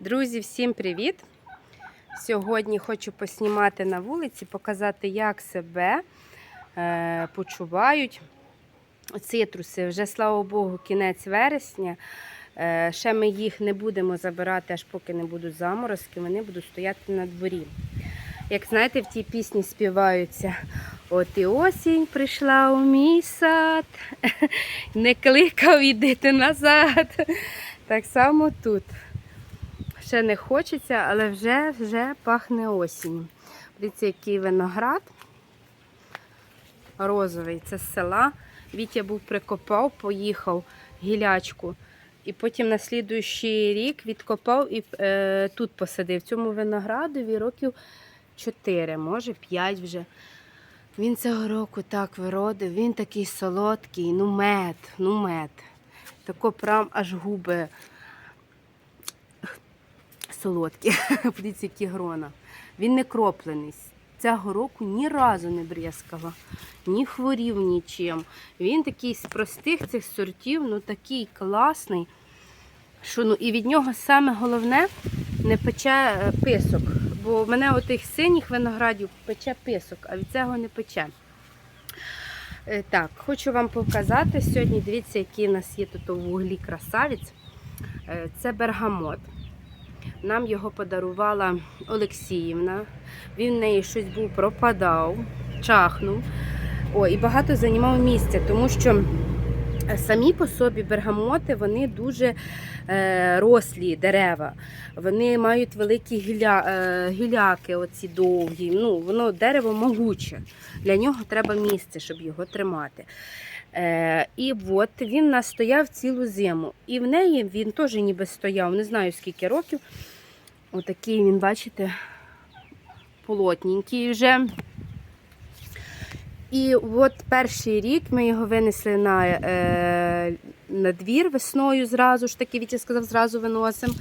Друзі, всім привіт! Сьогодні хочу поснімати на вулиці, показати, як себе е, почувають цитруси. Вже, слава Богу, кінець вересня. Е, ще ми їх не будемо забирати, аж поки не будуть заморозки, вони будуть стояти на дворі. Як знаєте, в тій пісні співаються От і осінь прийшла у мій сад, не кликав ідити назад. Так само тут. Ще не хочеться, але вже вже пахне осінь. Дивіться, який виноград розовий. Це з села. Вітя був прикопав, поїхав гілячку. І потім на слідуючий рік відкопав і е, тут посадив. Цьому виноградові років 4, може 5 вже. Він цього року так виродив, він такий солодкий, ну мед, ну мед. Тако прям аж губи солодкі. Подивіться, які грона. Він не кроплений. Цього року ні разу не брязкала, ні хворів нічим. Він такий з простих цих сортів, ну такий класний. Що, ну, і від нього саме головне не пече е, писок. Бо в мене отих синіх виноградів пече писок, а від цього не пече. Е, Так, хочу вам показати сьогодні. Дивіться, який у нас є тут у вуглі красавець. Е, Це бергамот. Нам його подарувала Олексіївна. Він в неї щось був пропадав, чахнув. О, і багато займав місця, тому що самі по собі бергамоти вони дуже е, рослі дерева. Вони мають великі гіля, е, гіляки, оці довгі. Ну, воно дерево могуче. Для нього треба місце, щоб його тримати. Е, і от він нас стояв цілу зиму. І в неї він теж ніби стояв, не знаю скільки років. Отакий він, бачите, полотненький вже. І от перший рік ми його винесли на, е, на двір весною зразу ж таки, Вітя сказав, зразу виносимо.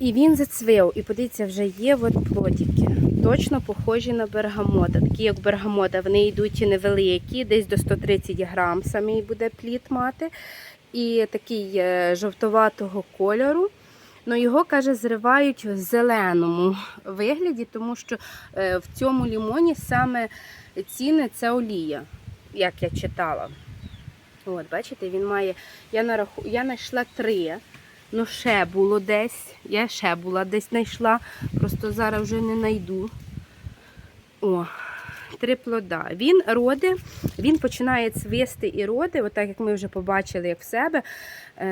І він зацвів. І подивіться, вже є от плодики. Точно похожі на бергамота. Такі, як бергамота, вони йдуть і невеликі, десь до 130 грам самий буде плід мати. І такий е, жовтоватого кольору. Ну, його, каже, зривають в зеленому вигляді, тому що е, в цьому лімоні саме ціни це олія, як я читала. От, бачите, він має. Я нараху... я знайшла три. Ну, ще було десь. Я ще була десь знайшла. Просто зараз вже не знайду. О, три плода. Він роди, він починає цвісти і роди, отак як ми вже побачили, як в себе. Е,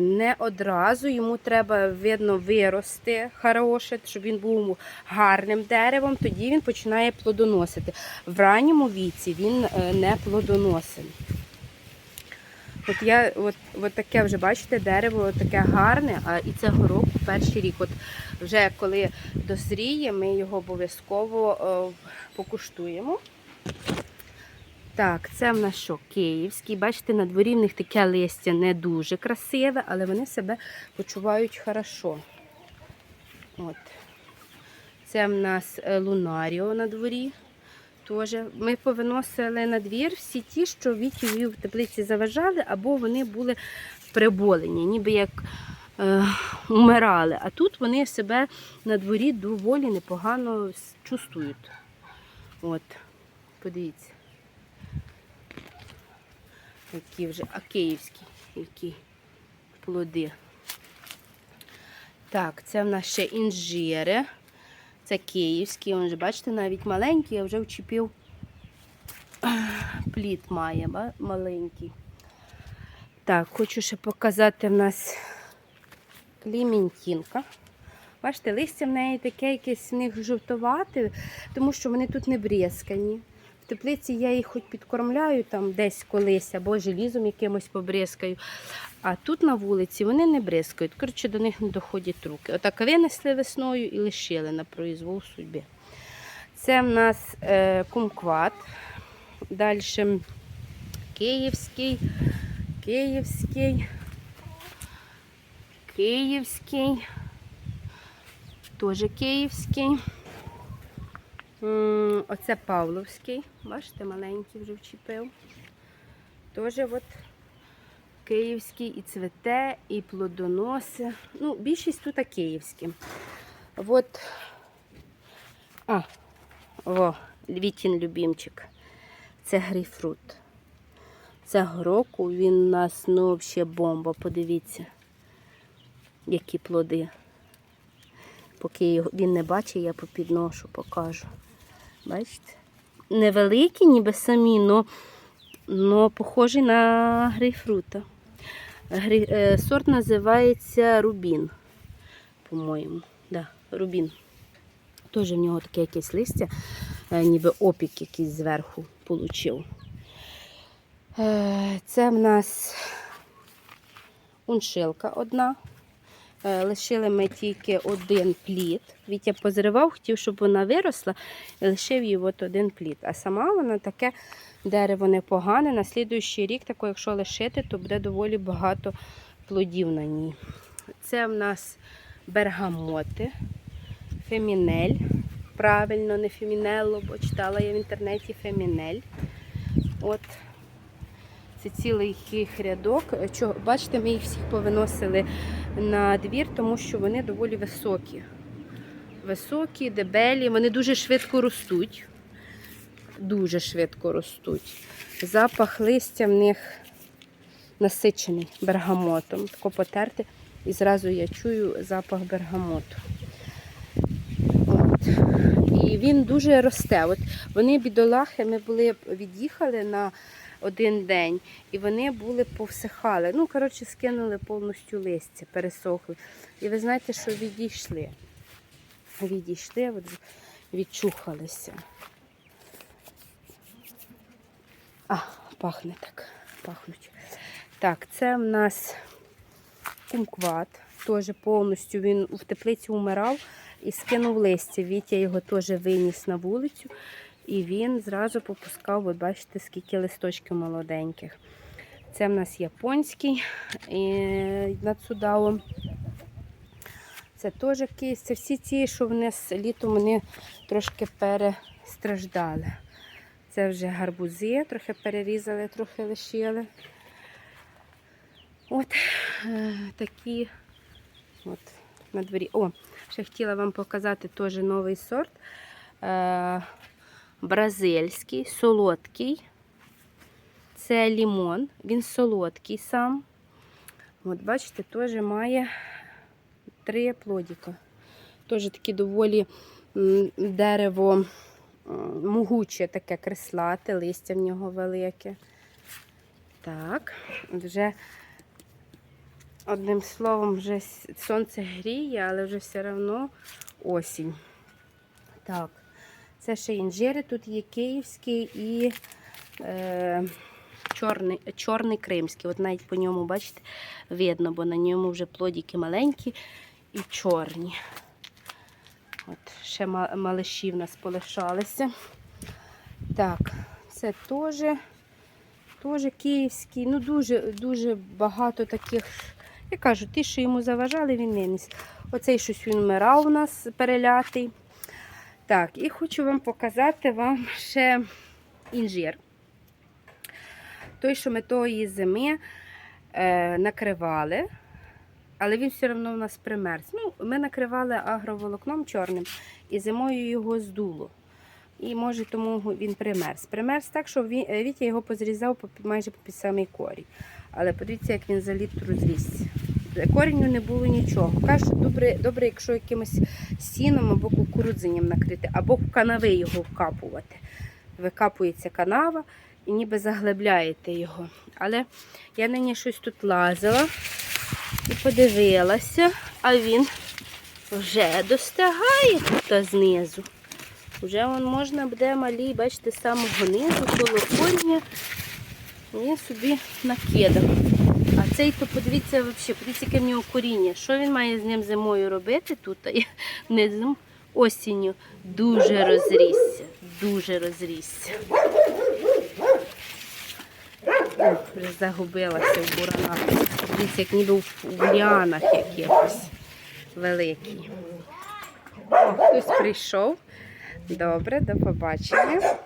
не одразу. Йому треба, видно, вирости хороше, щоб він був гарним деревом, тоді він починає плодоносити. В ранньому віці він е, не плодоносить. От я от, от таке вже бачите, дерево таке гарне, а і цього року перший рік. От вже коли дозріє, ми його обов'язково е, покуштуємо. Так, це в нас що? Київський. Бачите, на дворі в них таке листя не дуже красиве, але вони себе почувають хорошо. От. Це в нас е, лунаріо на дворі. Тоже. Ми повиносили на двір всі ті, що вітіві в теплиці заважали, або вони були приболені, ніби як е, умирали. А тут вони себе на дворі доволі непогано чувствують. От, подивіться. Які вже, а київські, які плоди. Так, це в нас ще інжири. Це київський, він же, бачите, навіть маленький, я вже вчепив плід має, маленький. Так, хочу ще показати в нас кліментінка. Бачите, листя в неї таке якесь в них жовтовате, тому що вони тут не брязкані. Теплиці я їх хоч підкормляю там десь колись, або желізом якимось побризкаю. А тут на вулиці вони не бризкають. Коротше, до них не доходять руки. Отак винесли весною і лишили на произвол судьби. Це в нас е, кумкват. Далі київський, київський, київський, теж київський. Оце Павловський. Бачите, маленький вже вчепив. Теж от Київський і цвете, і плодоноси. Ну, більшість тут київські. От, а, о, Вітін любімчик. Це грейпфрут. Цього року він у нас ну, взагалі бомба. Подивіться, які плоди. Поки його він не бачить, я попідношу, покажу. Бачите? Невеликі, ніби самі, но, но похожі на грейпфрута. Грей, сорт називається Рубін, по-моєму. Да, Рубін. Теж в нього таке якесь листя, е, ніби опік якийсь зверху получив. Е, Це в нас уншилка одна. Е, Лишили ми тільки один плід. Вітя позривав, хотів, щоб вона виросла, і лишив їй от один плід. А сама вона таке дерево непогане. На слідуючий рік, тако, якщо лишити, то буде доволі багато плодів на ній. Це в нас бергамоти, фемінель. Правильно, не фемінелло, бо читала я в інтернеті фемінель. От це цілий їх рядок. Бачите, ми їх всіх повиносили на двір, тому що вони доволі високі. Високі, дебелі, вони дуже швидко ростуть. Дуже швидко ростуть. Запах листя в них насичений бергамотом. Тако потерти, і зразу я чую запах бергамоту. От. І він дуже росте. От вони бідолахи, ми були від'їхали на один день, і вони були повсихали. Ну, коротше, скинули повністю листя, пересохли. І ви знаєте, що відійшли. Відійшли, відчухалися. А, пахне так. Пахнуть. Так, це в нас кумкват. Теж повністю він в теплиці умирав і скинув листя. Вітя його теж виніс на вулицю. І він зразу попускав, от бачите, скільки листочків молоденьких. Це в нас японський над Судавом. Це теж кейс. Це всі ці, що в нас літом вони трошки перестраждали. Це вже гарбузи, трохи перерізали, трохи лишили. От е, такі от на дворі. О, ще хотіла вам показати теж новий сорт. Бразильський, солодкий. Це лімон, він солодкий сам. От, бачите, теж має три плодика. Теж таке доволі дерево могуче, таке креслате, листя в нього велике. Так, вже одним словом, вже сонце гріє, але вже все одно осінь. Так. Це ще інжири, тут є київський і е, чорний, чорний кримський. От навіть по ньому, бачите, видно, бо на ньому вже плодики маленькі і чорні. От, ще ма- малиші в нас полишалися. Так, це теж, теж київський. Ну, дуже, дуже багато таких. Я кажу, ті, що йому заважали, він виніс. Оцей щось він вмирав у нас перелятий. Так, і хочу вам показати вам ще інжир. Той, що ми тої зими е, накривали, але він все одно у нас примерз. Ну, ми накривали агроволокном чорним і зимою його здуло. І може тому він примерз. Примерз так, що він, е, Вітя його позрізав майже по під самий корінь. Але подивіться, як він за літ розрісся. Корінню не було нічого. Каже, добре, добре, якщо якимось сіном або кукурудзенням накрити, або в канави його вкапувати. Викапується канава і ніби заглибляєте його. Але я нині щось тут лазила і подивилася, а він вже достигає тут знизу. Вже вон можна буде малі, бачите, з самого низу, коло коріння. Він собі накидав. А цей, то подивіться, взагалі, подивіться, яке в нього коріння. Що він має з ним зимою робити тут? Внизу осінню дуже розрісся. Дуже розрісся. Вже загубилася в буранах. Дивіться, як ніби в ліанах якихось великий. О, хтось прийшов. Добре, до побачення.